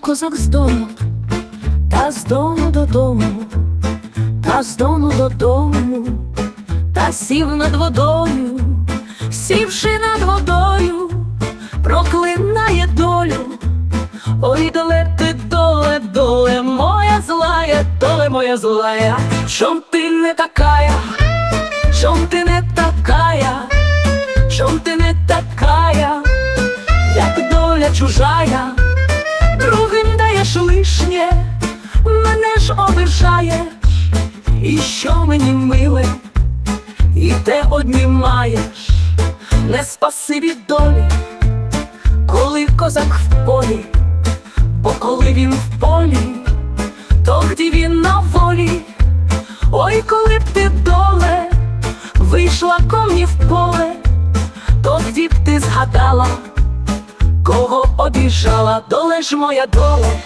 козак з дому, та з дому додому, та з дому додому, та сів над водою, сівши над водою, проклинає долю. Ой, доле ти доле, доле моя злая, доле моя злая, чом ти не такая, чом ти не такая, чом ти не такая, як доля чужая, ж і що мені миле, і те однімаєш, не спаси від долі, коли козак в полі. Бо коли він в полі, тоді він на волі. Ой, коли б ти доле вийшла ко мені в поле, тоді б ти згадала, кого обіжала, доле ж моя доле,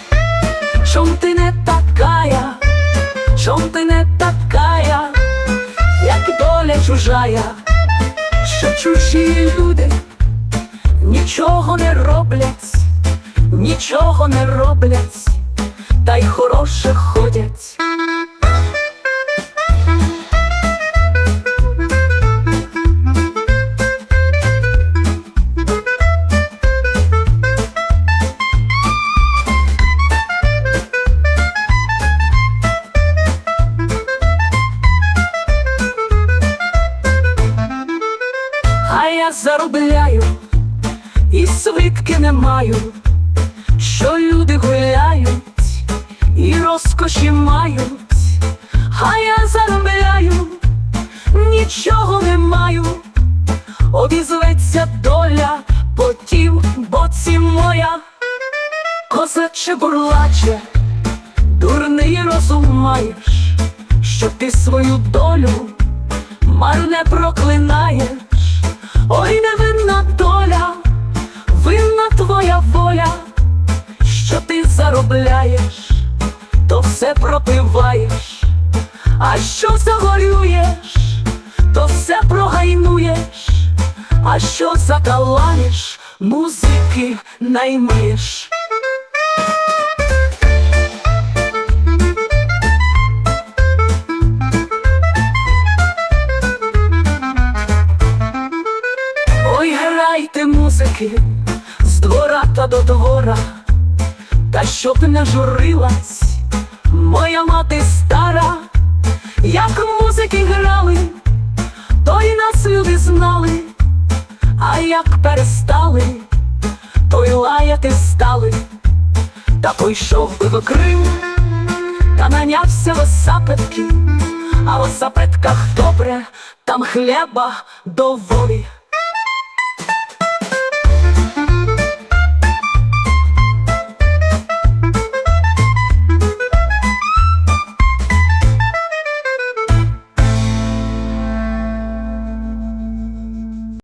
чом ти не такая, чом ти не такая, як доля чужая, що чужі люди нічого не роблять нічого не роблять, та й хороше заробляю і свитки не маю що люди гуляють і розкоші мають, а я заробляю, нічого не маю, обізветься доля по тім боці моя, козаче бурлаче, дурний розум маєш, що ти свою долю марне проклинаєш, ой невинна доля, винна твоя воля що ти заробляєш, то все пропиваєш, а що загорюєш, то все прогайнуєш, а що закалаєш, музики наймиєш. Грайте з двора та до двора. Та щоб не журилась моя мати стара, як музики грали, то й нас люди знали, а як перестали, то й лаяти стали, та пойшов би в Крим, та нанявся в осапетки, а в осапетках добре, там хліба доволі.